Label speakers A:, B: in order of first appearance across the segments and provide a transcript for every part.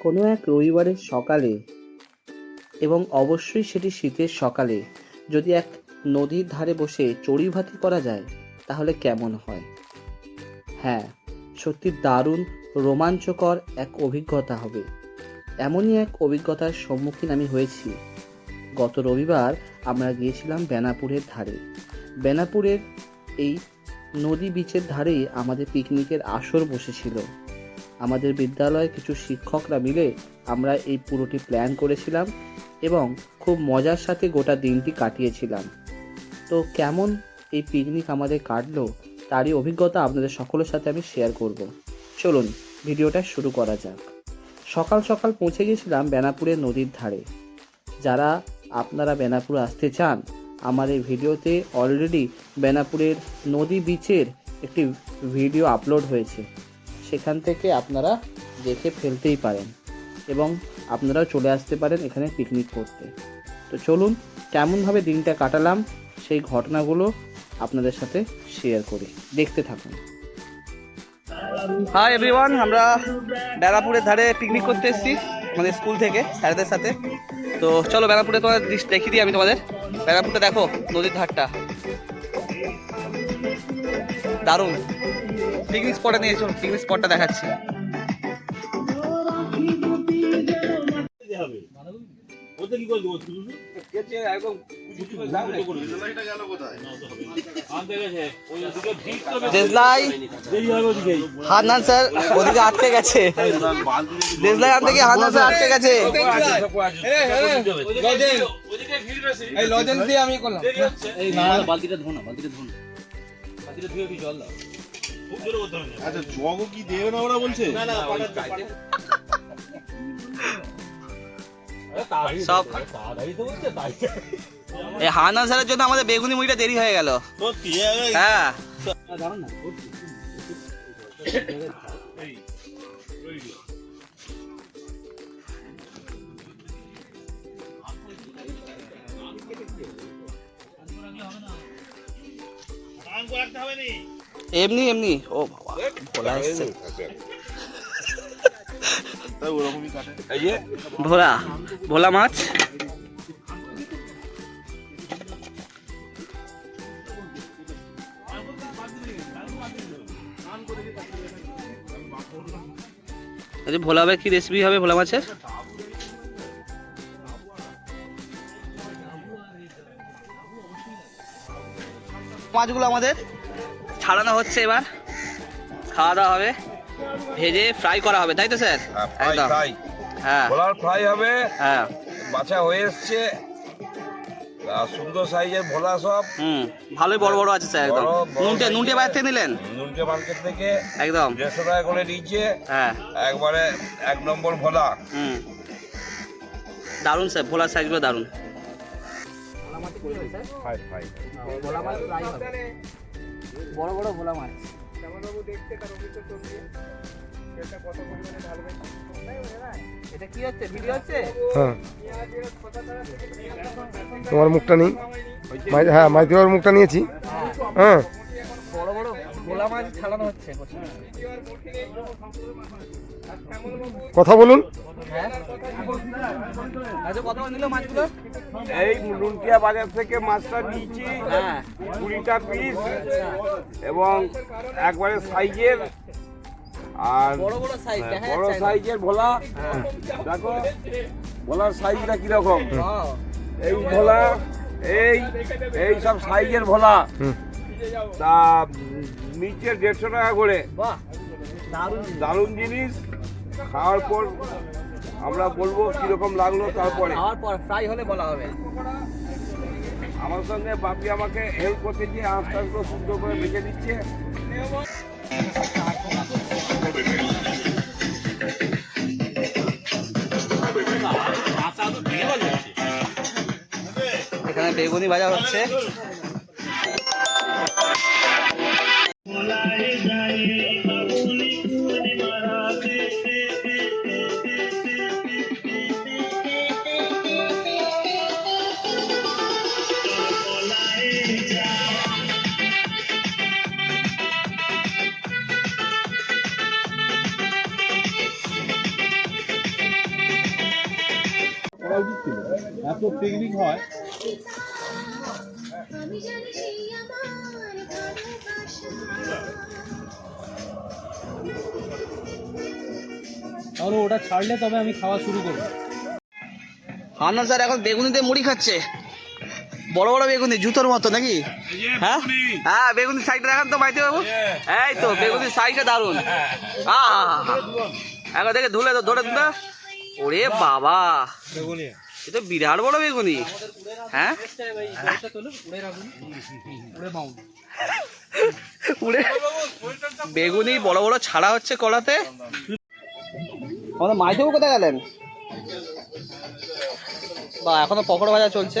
A: কোনো এক রবিবারের সকালে এবং অবশ্যই সেটি শীতের সকালে। যদি এক নদীর ধারে বসে চড়ুইভাতি করা যায়, তাহলে কেমন হয়? হ্যাঁ সত্যি দারুণ রোমাঞ্চকর এক অভিজ্ঞতা হবে। এমনই এক অভিজ্ঞতার সম্মুখীন আমি হয়েছি। গত রবিবার আমরা গিয়েছিলাম বেনাপুরের ধারে। বেনাপুরের এই নদী বিচের ধারেই আমাদের পিকনিকের আসর বসেছিল। আমাদের বিদ্যালয়ে কিছু শিক্ষকরা মিলে আমরা এই পুরোটি প্ল্যান করেছিলাম এবং খুব মজার সাথে গোটা দিনটি কাটিয়েছিলাম। তো কেমন এই পিকনিক আমাদের কাটলো তারই অভিজ্ঞতা আপনাদের সকলের সাথে আমি শেয়ার করব। চলুন, ভিডিওটা শুরু করা যাক। সকাল সকাল পৌঁছে গেছিলাম বেনাপুরের নদীর ধারে। যারা আপনারা বেনাপুর আসতে চান, আমার এই ভিডিওতে অলরেডি বেনাপুরের নদী বিচের একটি ভিডিও আপলোড হয়েছে। সেখান থেকে আপনারা দেখে ফেলতেই পারেন এবং আপনারাও চলে আসতে পারেন এখানে পিকনিক করতে। তো চলুন, কেমনভাবে দিনটা কাটালাম সেই ঘটনাগুলো আপনাদের সাথে শেয়ার করি। দেখতে থাকুন। হাই এভরিওয়ান আমরা বেড়াপুরের ধারে পিকনিক করতে এসেছি, আমাদের স্কুল থেকে, স্যারদের সাথে। তো চলো বেড়াপুরে তোমাদের দেখিয়ে দিই আমি তোমাদের। বেড়াপুরে দেখো, নদীর ধারটা। দারুণ। পিকনিক স্পটে নিয়ে এসো পিকনিক স্পটটা দেখাচ্ছি। হান্নান স্যার ওদিকে আটকে গেছে। দেশলাই আনতে গিয়ে হান্নান স্যার আটকে গেছে।
B: এই লজেন্স দিয়ে আমি করলাম
C: আচ্ছা জগও কি দেবে না ওরা বলছে?
A: সব এই হান্নান স্যারের জন্য আমাদের বেগুনি মুড়িটা দেরি হয়ে গেল। হ্যাঁ। এমনি এমনি। ও বাবা ভোলা এসছে। ভোলা ভোলা মাছ? আচ্ছা ভোলা হবে কি রেসিপি হবে ভোলা মাছের? মাছগুলো আমাদের ছাড়ানো হচ্ছে এবার। খাওয়া দাওয়া হবে। ভেজে ফ্রাই করা হবে তাই তো স্যার?
B: ফ্রাই
A: একদম। হ্যাঁ।
B: ভোলার ফ্রাই হবে।
A: হ্যাঁ।
B: বাছা হয়ে এসছে। সুন্দর সাইজের ভোলা সব।
A: হুম ভালোই বড় বড় আছে স্যার একদম। নুনটে নুনটে
B: এর।
A: বাইরে থেকে নিলেন?
B: মার্কেট থেকে
A: একদম।
B: দেড়শো টাকা করে নিচ্ছে।
A: হ্যাঁ।
B: একবারে এক নম্বর ভোলা।
A: হুম। দারুণ স্যার সাইজগুলো দারুণ। বড় বড় ভোলা মাছ
D: হ্যাঁ তোমার মুখটা নেই? হ্যাঁ মাইতি বাবার মুখটা নিয়েছি। হ্যাঁ।
A: বড় বড় ভোলা মাছ ছাড়ানো হচ্ছে।
D: কথা বলুন।
A: হ্যাঁ আচ্ছা
B: এই নুনকিয়া বাজার থেকে মাছটা নিয়েছি
A: হ্যাঁ।
B: কুড়িটা পিস এবং একবারে সাইজের। আর
A: বড় বড় সাইজ
B: বড় সাইজের ভোলা। দেখো ভোলার সাইজটা কীরকম? এই ভোলা এই এই সব সাইজের ভোলা। তা নিচে দেড়শো টাকা করে।
A: বাহ দারুণ
B: দারুণ জিনিস। খাওয়ার পর আমরা বলব কীরকম লাগল তারপরে।
A: পর ফ্রাই হলে বলা হবে।
B: আমার সঙ্গে বাপি আমাকে হেল্প করতে গিয়ে আস্তে আস্তে সুন্দর করে বেঁচে দিচ্ছে
A: এখানে বেগুনি বাজার হচ্ছে।
C: এত টেকনিক হয়।
E: তাহলে ওটা ছাড়লে তবে আমি খাওয়া শুরু করব।
A: হান্না স্যার এখন বেগুনিতে মুড়ি খাচ্ছে। বড় বড় বেগুনি জুতোর মতো নাকি? হ্যাঁ? হ্যাঁ বেগুনি সাইডটা দেখান তো মাইতে বাবু। এই তো বেগুনি সাইডটা দারুণ আহা এখন দেখে ধুলে তো ধরে ধরে ওরে বাবা। এ তো বিরাট বড় বেগুনি। হ্যাঁ? উড়ে বেগুনি বড় বড় ছাড়া হচ্ছে কলাতে আমাদের মাইদেবু কোথায় গেলেন? বা, এখনও পকোড়া ভাজা চলছে।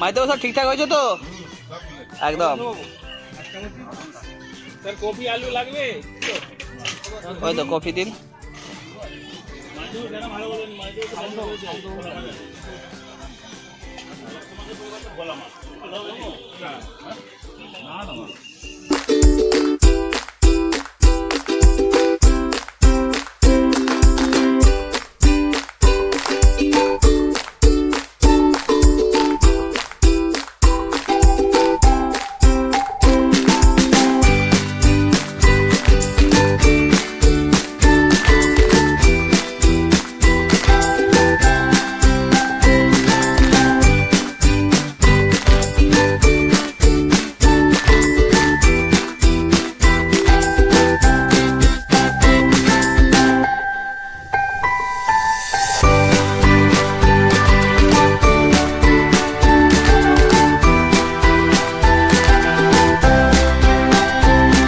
A: মাইদেবু সব ঠিকঠাক হয়েছে তো? একদম।
E: স্যার কপি আলু লাগবে?
A: ওই তো কফি দিন।
C: না না